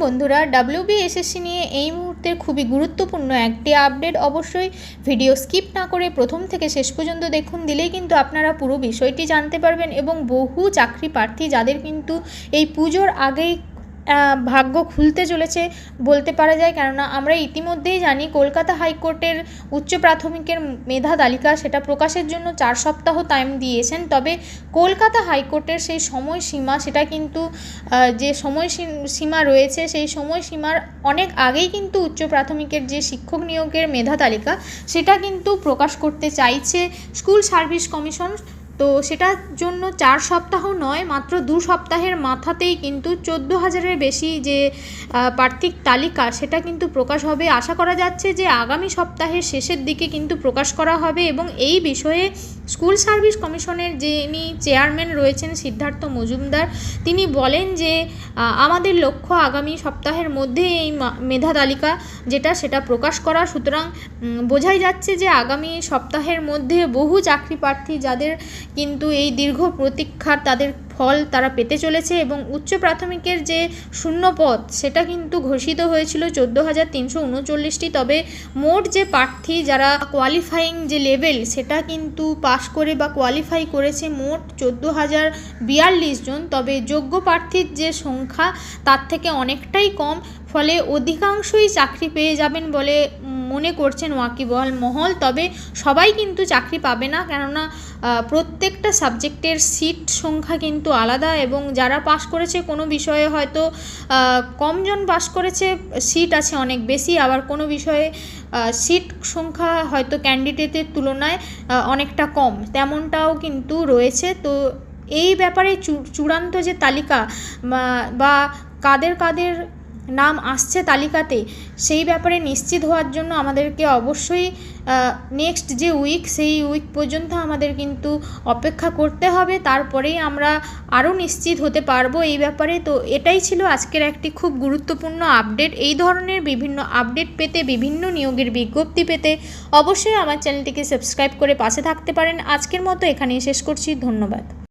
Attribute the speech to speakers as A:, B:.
A: বন্ধুরা ডাব্লিউবিএসএসসি নিয়ে এই মুহূর্তের খুবই গুরুত্বপূর্ণ একটি আপডেট অবশ্যই ভিডিও স্কিপ না করে প্রথম থেকে শেষ পর্যন্ত দেখুন, দিলেই কিন্তু আপনারা পুরো বিষয়টি জানতে পারবেন এবং বহু চাকরি প্রার্থী যাদের কিন্তু এই পুজোর আগেই ভাগ্য খুলতে চলেছে বলতে পারা যায়। কেননা আমরা ইতিমধ্যেই জানি কলকাতা হাইকোর্টের উচ্চ প্রাথমিকের মেধা তালিকা সেটা প্রকাশের জন্য চার সপ্তাহ টাইম দিয়েছেন। তবে কলকাতা হাইকোর্টের সেই সময়সীমা সেটা কিন্তু যে সময়সী- সীমা রয়েছে সেই সময়সীমার অনেক আগেই কিন্তু উচ্চ প্রাথমিকের যে শিক্ষক নিয়োগের মেধা তালিকা সেটা কিন্তু প্রকাশ করতে চাইছে স্কুল সার্ভিস কমিশন। তো সেটার জন্য চার সপ্তাহ নয়, মাত্র দু সপ্তাহের মাথাতেই কিন্তু চোদ্দ হাজারের বেশি যে প্রার্থীর তালিকা সেটা কিন্তু প্রকাশ হবে। আশা করা যাচ্ছে যে আগামী সপ্তাহের শেষের দিকে কিন্তু প্রকাশ করা হবে এবং এই বিষয়ে স্কুল সার্ভিস কমিশনের যিনি চেয়ারম্যান রয়েছেন সিদ্ধার্থ মজুমদার, তিনি বলেন যে আমাদের লক্ষ্য আগামী সপ্তাহের মধ্যে এই মেধা তালিকা যেটা সেটা প্রকাশ করা। সুতরাং বোঝাই যাচ্ছে যে আগামী সপ্তাহের মধ্যে বহু চাকরি প্রার্থী যাদের কিন্তু এই দীর্ঘ প্রতীক্ষার তাদের ফল তারা পেতে চলেছে এবং উচ্চ প্রাথমিকের যে শূন্য পদ সেটা কিন্তু ঘোষিত হয়েছিল চোদ্দ হাজার তিনশো উনচল্লিশটি। তবে মোট যে প্রার্থী যারা কোয়ালিফাইং যে লেভেল সেটা কিন্তু পাশ করে বা কোয়ালিফাই করেছে মোট চোদ্দ হাজার বিয়াল্লিশ জন। তবে যোগ্য প্রার্থীর যে সংখ্যা, তার থেকে অনেকটাই কম, ফলে অধিকাংশই চাকরি পেয়ে যাবেন বলে মনে করছেন ওয়াকিবহাল মহল, তবে সবাই কিন্তু চাকরি পাবে না। কেননা প্রত্যেকটা সাবজেক্টের সিট সংখ্যা কিন্তু আলাদা এবং যারা পাশ করেছে কোনো বিষয়ে হয়তো কমজন পাশ করেছে, সিট আছে অনেক বেশি। আবার কোনো বিষয়ে সিট সংখ্যা হয়তো ক্যান্ডিডেটের তুলনায় অনেকটা কম। তেমনটাও কিন্তু রয়েছে। তো এই ব্যাপারে চূড়ান্ত যে তালিকা বা কাদের কাদের নাম আসছে তালিকাতে, সেই ব্যাপারে নিশ্চিত হওয়ার জন্য আমাদেরকে অবশ্যই নেক্সট যে উইক সেই উইক পর্যন্ত আমাদের কিন্তু অপেক্ষা করতে হবে। তারপরেই আমরা আরও নিশ্চিত হতে পারব এই ব্যাপারে। তো এটাই ছিল আজকের একটি খুব গুরুত্বপূর্ণ আপডেট এই ধরনের বিভিন্ন আপডেট পেতে, বিভিন্ন নিয়োগের বিজ্ঞপ্তি পেতে অবশ্যই আমার চ্যানেলটিকে সাবস্ক্রাইব করে পাশে থাকতে পারেন। আজকের মতো এখানেই শেষ করছি। ধন্যবাদ।